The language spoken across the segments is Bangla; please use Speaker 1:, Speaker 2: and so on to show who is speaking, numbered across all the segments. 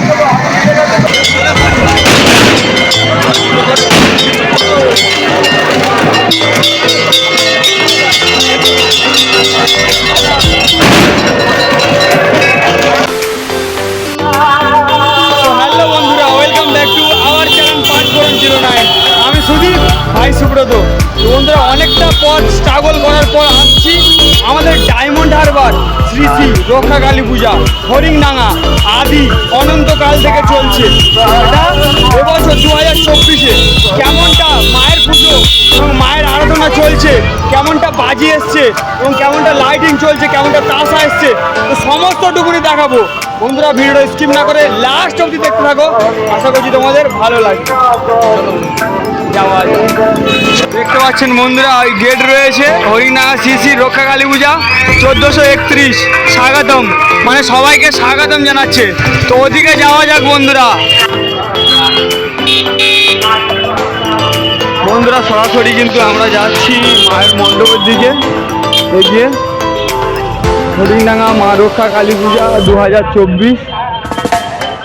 Speaker 1: Vai, vai. শ্রী শ্রী রক্ষা কালী পূজা হরিংডাঙ্গা আদি অনন্তকাল থেকে চলছে। এবছর দু হাজার চব্বিশে কেমনটা মায়ের পুজো এবং মায়ের আরাধনা চলছে, কেমনটা বাজি এসছে এবং কেমনটা লাইটিং চলছে, কেমনটা তাসা এসছে, তো সমস্তটুকুনি দেখাবো। বন্ধুরা, ভিডিওটা স্কিপ না করে লাস্ট অবধি দেখতে থাকো। আশা করছি তোমাদের ভালো লাগবে। দেখতে পাচ্ছেন বন্ধুরা, ওই গেট রয়েছে হরিনাগা সিসি রক্ষা কালী পূজা, চোদ্দোশো একত্রিশ, স্বাগতম। মানে সবাইকে স্বাগতম জানাচ্ছে। তো ওদিকে যাওয়া যাক বন্ধুরা। বন্ধুরা, সরাসরি কিন্তু আমরা যাচ্ছি মায়ের মণ্ডপের দিকে। এগিয়ে। হরিণডাঙ্গা মা রক্ষা কালী পূজা দু হাজার চব্বিশ।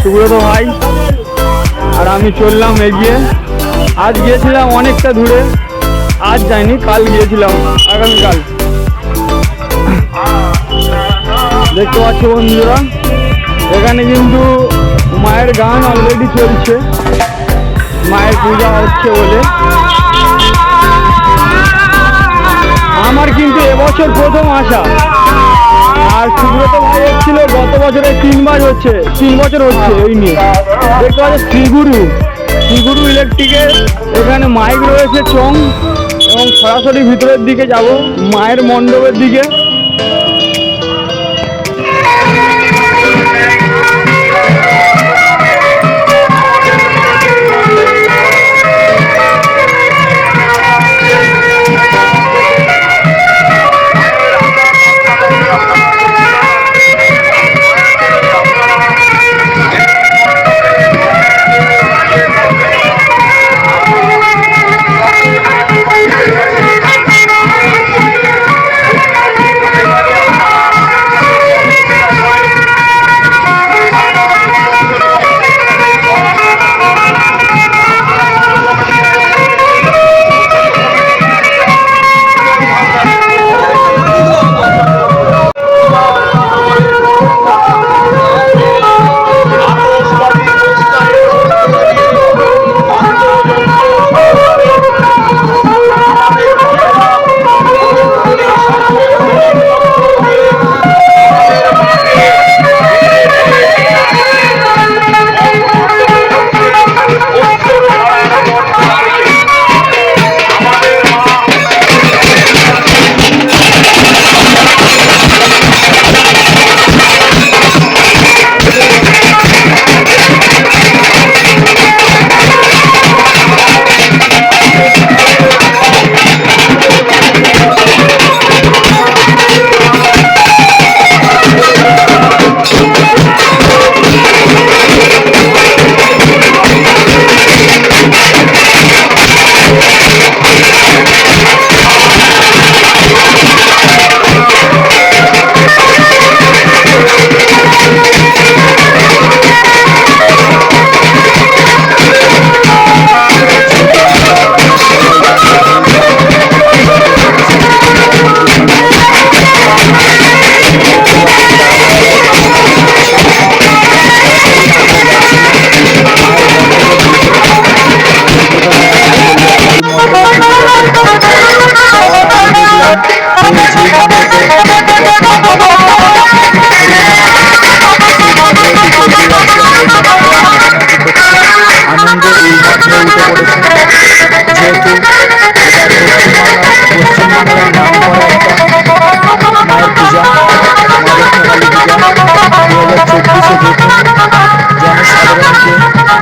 Speaker 1: সুব্রত ভাই, আর আমি চললাম এগিয়ে। আজ গিয়েছিলাম অনেকটা দূরে, আজ যাইনি, কাল গিয়েছিলাম, আগামীকাল। দেখতে পাচ্ছ বন্ধুরা, এখানে কিন্তু মায়ের গান অলরেডি চলছে। মায়ের পূজা হচ্ছে বলে। আমার কিন্তু এবছর প্রথম আসা আর সুব্রত ভাই এসেছিল গত বছরে তিন তিনবার হচ্ছে, তিন বছর হচ্ছে ওই নিয়ে। দেখতে পাচ্ছি শ্রীগুরু। শ্রীগুরু ইলেকট্রিকের এখানে মাইক রয়েছে চং এবং সরাসরি ভিতরের দিকে যাব মায়ের মণ্ডপের দিকে।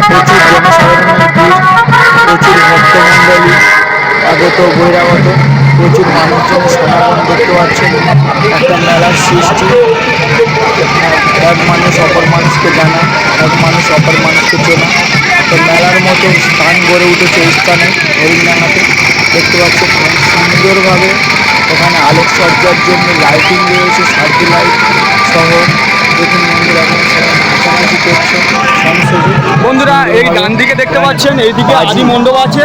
Speaker 2: প্রচুর জনসাধারণের ভিড় প্রচুর ভক্তমণ্ডলী আগত বহিরাগত। প্রচুর মানুষজন সমাগম দেখতে পাচ্ছেন। একটা মেলার সৃষ্টি। এক মানুষ অপর মানুষকে জানা এক মানুষ অপর মানুষকে চেনা। তো মেলার মতো স্থান গড়ে উঠেছে এই স্থানে হরিণডাঙ্গাতে। দেখতে পাচ্ছেন সুন্দরভাবে এখানে আলোকসজ্জার জন্য লাইটিং রয়েছে সার্কি লাইট সহ। দেখুন বন্ধুরা এখন নাচানাচি করছে
Speaker 1: বন্ধুরা এই ডান দিকে দেখতে পাচ্ছেন এইদিকে আদি মণ্ডপ আছে।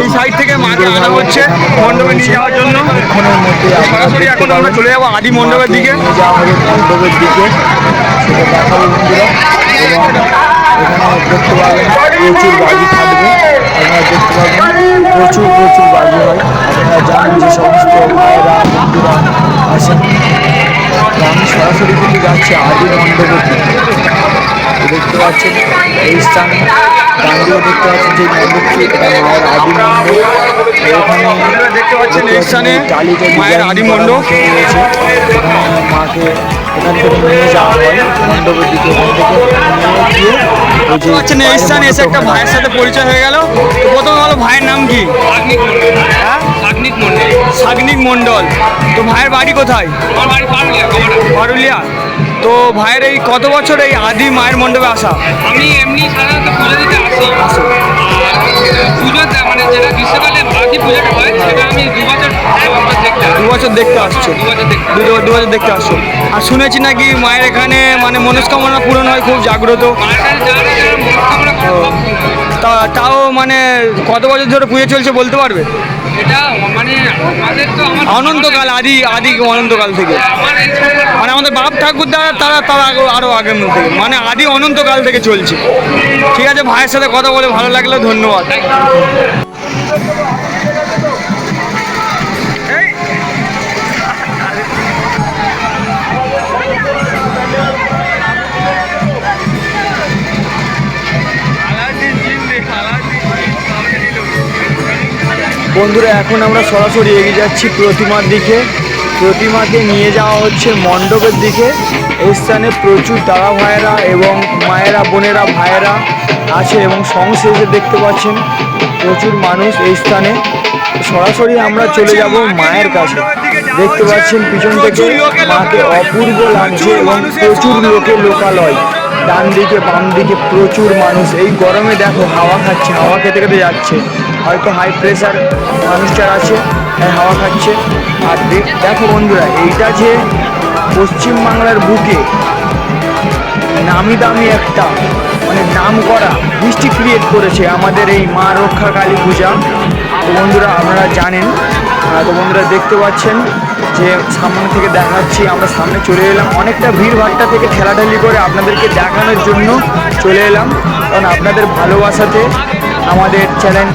Speaker 1: এই সাইড থেকে মাকে আনা হচ্ছে। মণ্ডপে নিয়ে যাওয়ার জন্য।
Speaker 2: মধ্যে আপনারা
Speaker 1: সরাসরি এখন আমরা চলে যাব আদি মণ্ডপের দিকে।
Speaker 2: মণ্ডপের দিকে সেটা দেখাবো বন্ধুরা এবং দেখতে পাবেন প্রচুর বাজি দেখতে পাবেন প্রচুর প্রচুর বাজি হয় আপনারা বন্ধুরা আমি সরাসরি কিন্তু যাচ্ছি আদি মণ্ডপের দিকে দেখতে পাচ্ছেন এই স্থানে গান্ধীও দেখতে পাচ্ছেন যে মণ্ডপটি এটা মায়ের আদি মণ্ডপ
Speaker 1: দেখতে পাচ্ছেন স্থানে মায়ের আদি মণ্ডপ।
Speaker 2: মাকে এখান থেকে নিয়ে যাওয়া হয় মণ্ডপের দিকে এখান থেকে নিয়ে গিয়ে ওই যে
Speaker 1: পাচ্ছেন এই স্থানে এসে একটা ভাইয়ের সাথে পরিচয় হয়ে গেল। তো প্রথম হলো ভাইয়ের নাম কি? হ্যাঁ?
Speaker 3: সাকনিক মন্ডল।
Speaker 1: তো ভাইয়ের বাড়ি কোথায়?
Speaker 3: বাড়ি পারুলিয়া
Speaker 1: পারুলিয়া তো ভাইয়ের এই কত বছর এই আদি মায়ের মণ্ডপে আসা?
Speaker 3: আমি এমনি সাধারণত পুজো দিতে আসি। পুজোতে মানে যেটা গ্রীষ্মকালে ভারতী পুজোটা হয় সেটা আমি দু বছর দু বছর দেখতে
Speaker 1: আসছো?
Speaker 3: দু বছর দেখতে
Speaker 1: দু বছর দেখতে আসছো? আর শুনেছি নাকি মায়ের এখানে মানে মনস্কামনা পূরণ হয় খুব জাগ্রত। তা তাও মানে কত বছর ধরে পুজো চলছে বলতে পারবে?
Speaker 3: এটা মানে আমাদের তো
Speaker 1: অনন্তকাল আদি আদি অনন্তকাল থেকে।
Speaker 3: আমার
Speaker 1: মানে আমাদের বাপ ঠাকুর দ্বারা তারা তারা আগে আরও আগের মধ্যে। মানে আদি অনন্তকাল থেকে চলছে। ঠিক আছে ভাইয়ের সাথে কথা বলে ভালো লাগল ধন্যবাদ।
Speaker 2: বন্ধুরা, এখন আমরা সরাসরি এগিয়ে যাচ্ছি প্রতিমার দিকে। প্রতিমাকে নিয়ে যাওয়া হচ্ছে মণ্ডপের দিকে। এই স্থানে প্রচুর দাদা ভাইয়েরা এবং মায়েরা, বোনেরা, ভাইয়েরা আছে এবং সংশেষে দেখতে পাচ্ছেন প্রচুর মানুষ এই স্থানে। সরাসরি আমরা চলে যাব মায়ের কাছে। দেখতে পাচ্ছেন পিছন থেকে মাকে অপূর্ব লাগছে এবং প্রচুর লোকে লোকালয়। ডান দিকে বাম দিকে প্রচুর মানুষ। এই গরমে দেখো হাওয়া খাচ্ছে, হাওয়া খেতে খেতে যাচ্ছে। হয়তো হাই প্রেশার মানুষটার আছে তাই হাওয়া খাচ্ছে। আর দেখো বন্ধুরা, এইটা যে পশ্চিমবাংলার বুকে নামি দামি একটা মানে নাম করা মিষ্টি ক্রিয়েট করেছে আমাদের এই মা রক্ষা কালী পূজা। তো বন্ধুরা আপনারা জানেন তো বন্ধুরা দেখতে পাচ্ছেন যে সামনে থেকে দেখাচ্ছি, আমরা সামনে চলে এলাম। অনেকটা ভিড় ভাট্টা থেকে ঠেলাঠেলি করে আপনাদেরকে দেখানোর জন্য চলে এলাম। কারণ আপনাদের ভালোবাসাতে আমাদের চ্যানেল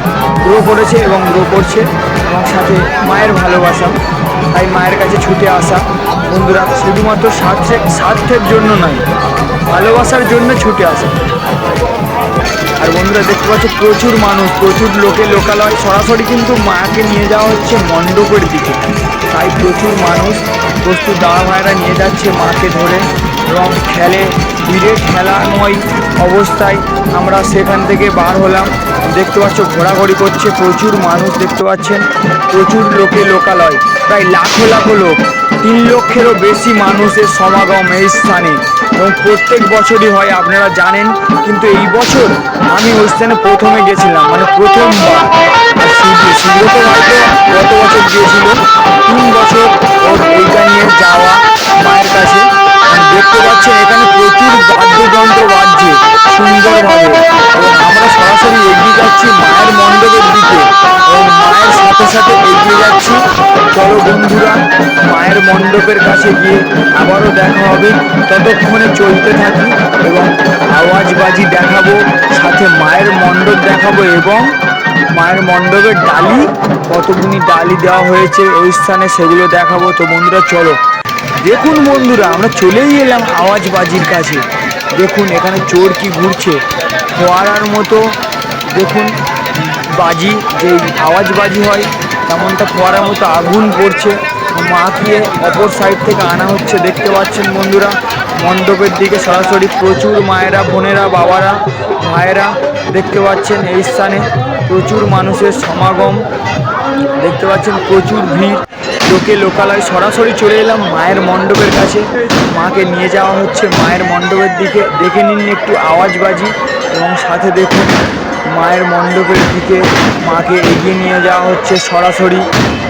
Speaker 2: গ্রো করেছে এবং গ্রো করছে। এবং সাথে মায়ের ভালোবাসা। তাই মায়ের কাছে ছুটে আসা। বন্ধুরা, শুধুমাত্র স্বার্থের স্বার্থের জন্য নয়, ভালোবাসার জন্য ছুটে আসা। আর বন্ধুরা দেখতে পাচ্ছ, প্রচুর মানুষ, প্রচুর লোকে লোকালয়। সরাসরি কিন্তু মাকে নিয়ে যাওয়া হচ্ছে মণ্ডপের দিকে। তাই প্রচুর মানুষ, প্রচুর দাদা ভাইরা নিয়ে যাচ্ছে মাকে ধরে। এবং খেলে ভিড়ে খেলাময় অবস্থায় আমরা সেখান থেকে বার হলাম। দেখতে পাচ্ছ, ঘোরাঘুরি করছে প্রচুর মানুষ, দেখতে পাচ্ছেন? প্রচুর লোকে লোকালয়। প্রায় লাখো লাখো লোক। তিন লক্ষেরও বেশি মানুষের সমাগম এই স্থানে। এবং প্রত্যেক বছরই হয়, আপনারা জানেন, কিন্তু এই বছর আমি ওই স্থানে প্রথমে গেছিলাম মানে প্রথমবার। হয়তো গত বছর গিয়েছিল, তিন বছর ওর এইটা নিয়ে যাওয়া। দেখতে পাচ্ছেন, এখানে প্রচুর বাদ্যযন্ত্র বাজছে, সুন্দরভাবে। এবং আমরা সরাসরি এগিয়ে যাচ্ছি মায়ের মণ্ডপের দিকে। এবং মায়ের সাথে সাথে এগিয়ে যাচ্ছি। চলো বন্ধুরা, মায়ের মণ্ডপের কাছে গিয়ে আবারও দেখা হবে। ততক্ষণে চলতে থাকি এবং আওয়াজবাজি দেখাবো, সাথে মায়ের মণ্ডপ দেখাবো এবং মায়ের মণ্ডপের ডালি কতগুলি ডালি দেওয়া হয়েছে ওই স্থানে সেগুলো দেখাবো। তো বন্ধুরা, চলো। দেখুন বন্ধুরা, আমরা চলেই এলাম আওয়াজবাজির কাছে। দেখুন, এখানে চোর কি ঘুরছে। ফোয়ারার মতো, দেখুন, বাজি যে আওয়াজবাজি হয়, তেমনটা ফোয়ারার মতো আগুন পড়ছে মাকে অপর সাইড থেকে আনা হচ্ছে, দেখতে পাচ্ছেন বন্ধুরা। মণ্ডপের দিকে সরাসরি প্রচুর মায়েরা, বোনেরা, বাবারা, ভাইয়েরা দেখতে পাচ্ছেন এই স্থানে। প্রচুর মানুষের সমাগম, দেখতে পাচ্ছেন প্রচুর ভিড়। লোকে লোকালয় সরাসরি চলে এলাম মায়ের মণ্ডপের কাছে। মাকে নিয়ে যাওয়া হচ্ছে মায়ের মণ্ডপের দিকে। দেখে নিন একটু আওয়াজবাজি এবং সাথে দেখুন মায়ের মণ্ডপের দিকে মাকে এগিয়ে নিয়ে যাওয়া হচ্ছে সরাসরি।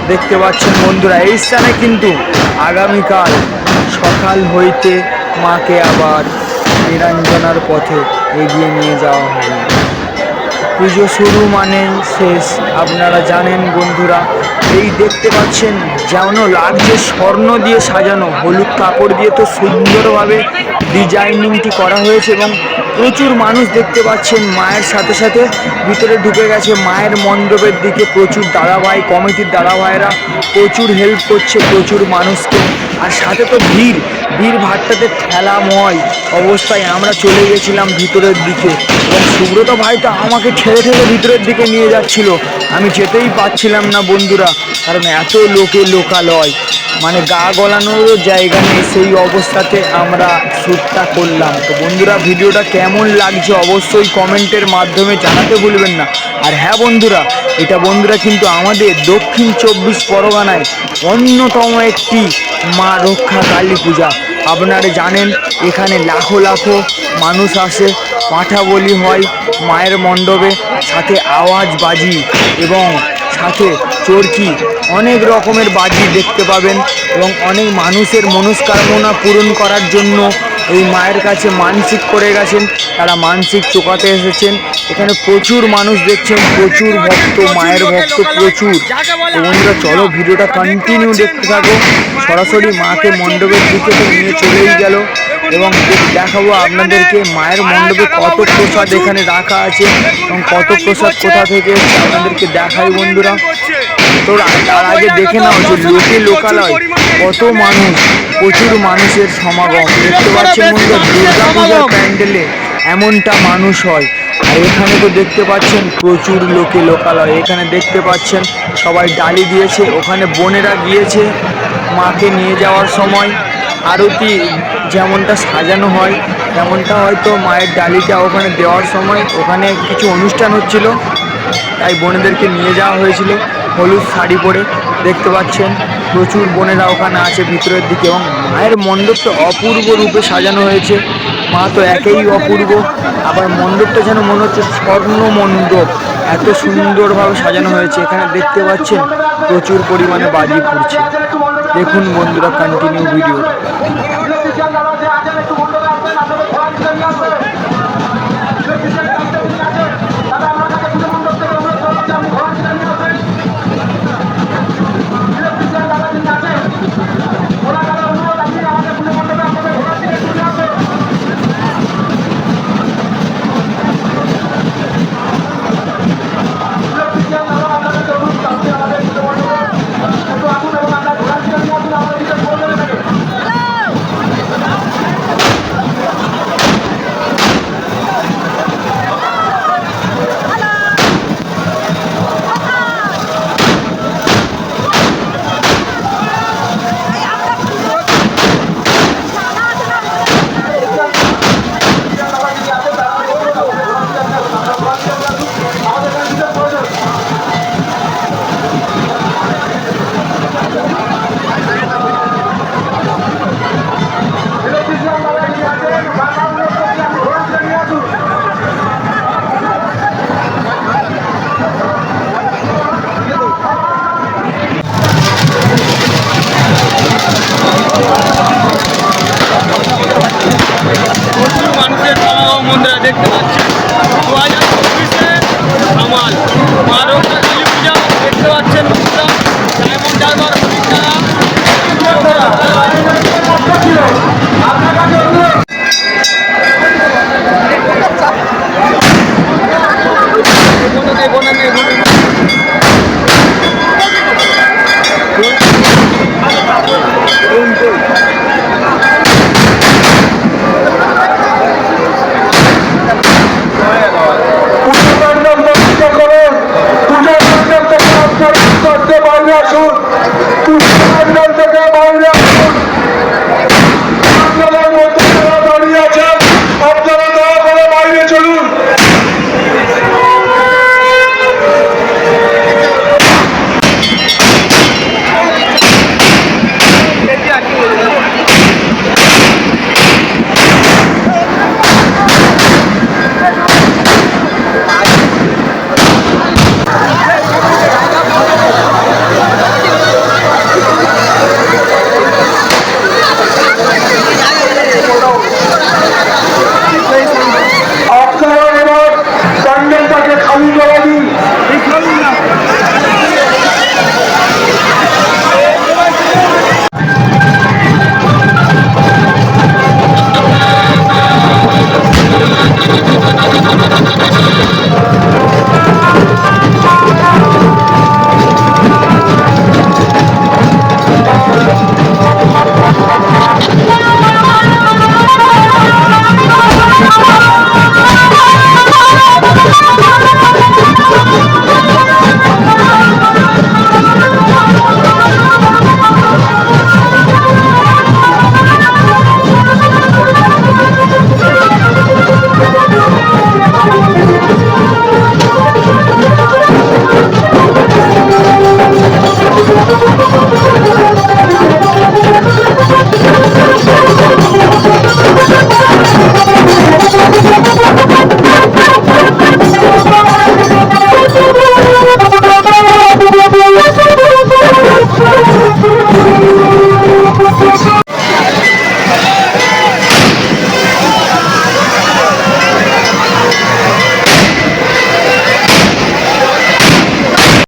Speaker 2: দেখতে পাচ্ছেন বন্ধুরা, এই স্থানে কিন্তু আগামীকাল সকাল হইতে মাকে আবার নিরঞ্জনার পথে এগিয়ে নিয়ে যাওয়া হবে। পুজো শুরু মানে শেষ। আপনারা জানেন বন্ধুরা এই দেখতে পাচ্ছেন যেমন লাগছে স্বর্ণ দিয়ে সাজানো, হলুদ কাপড় দিয়ে তো সুন্দরভাবে ডিজাইনিংটি করা হয়েছে এবং প্রচুর মানুষ দেখতে পাচ্ছেন মায়ের সাথে সাথে ভিতরে ঢুকে গেছে মায়ের মণ্ডপের দিকে প্রচুর দাদাভাই, কমিটির দাদাভাইরা প্রচুর হেল্প করছে, প্রচুর মানুষকে। আর সাথে তো ভিড় ভিড় ভাট্টাতে ঠেলাময় অবস্থায় আমরা চলে গেছিলাম ভিতরের দিকে এবং সুব্রত ভাই তো আমাকে ঠেলে ঠেলে ভিতরের দিকে নিয়ে যাচ্ছিল। আমি যেতেই পাচ্ছিলাম না বন্ধুরা, কারণ এত লোকে লোকালয়। মানে গা গলানোরও জায়গা নেই, সেই অবস্থাতে আমরা শ্যুটটা করলাম। তো বন্ধুরা, ভিডিওটা কেমন লাগছে অবশ্যই কমেন্টের মাধ্যমে জানাতে ভুলবেন না। আর হ্যাঁ বন্ধুরা, এটা বন্ধুরা কিন্তু আমাদের দক্ষিণ চব্বিশ পরগনায় অন্যতম একটি মা রক্ষা কালী পূজা। আপনারা জানেন, এখানে লাখো লাখো মানুষ আসে পাঁঠা বলি হয় মায়ের মণ্ডপে সাথে আওয়াজ বাজি এবং সাথে চরকি অনেক রকমের বাজি দেখতে পাবেন এবং অনেক মানুষের মনস্কামনা পূরণ করার জন্য এই মায়ের কাছে মানসিক করে গেছেন। তারা মানসিক চোকাতে এসেছেন। এখানে প্রচুর মানুষ দেখছেন, প্রচুর ভক্ত, মায়ের ভক্ত প্রচুর। তো বন্ধুরা, চলো ভিডিওটা কন্টিনিউ দেখতে থাকো। সরাসরি মাকে মণ্ডপের দিকে নিয়ে চলেই গেল। এবং দেখাবো আপনাদেরকে মায়ের মণ্ডপে কত প্রসাদ এখানে রাখা আছে এবং কত প্রসাদ কোথা থেকে আপনাদেরকে দেখাই বন্ধুরা। তো তার আগে দেখে নাও যে লোকে লোকালয় কত মানুষ, প্রচুর মানুষের সমাগম। দেখতে পাচ্ছেন বন্ধুরা দুর্গা পূজার প্যান্ডেলে এমনটা মানুষ হয়। আর এখানে তো দেখতে পাচ্ছেন প্রচুর লোকে লোকালয়। এখানে দেখতে পাচ্ছেন সবাই ডালি দিয়েছে, ওখানে বোনেরা গিয়েছে মাকে নিয়ে যাওয়ার সময়। আরতি যেমনটা সাজানো হয়, তেমনটা হয়তো মায়ের ডালিটা ওখানে দেওয়ার সময় ওখানে কিছু অনুষ্ঠান হচ্ছিল, তাই বোনেদেরকে নিয়ে যাওয়া হয়েছিল। হলুদ শাড়ি পরে দেখতে পাচ্ছেন, প্রচুর বোনেরা ওখানে আছে ভিতরের দিকে এবং মায়ের মণ্ডপটা অপূর্ব রূপে সাজানো হয়েছে। মা তো একেই অপূর্ব, আবার মণ্ডপটা যেন মনে হচ্ছে স্বর্ণ মণ্ডপ। এত সুন্দরভাবে সাজানো হয়েছে, এখানে দেখতে পাচ্ছেন প্রচুর পরিমাণে বাজি ফুটছে দেখুন বন্ধুরা কন্টিনিউ ভিডিও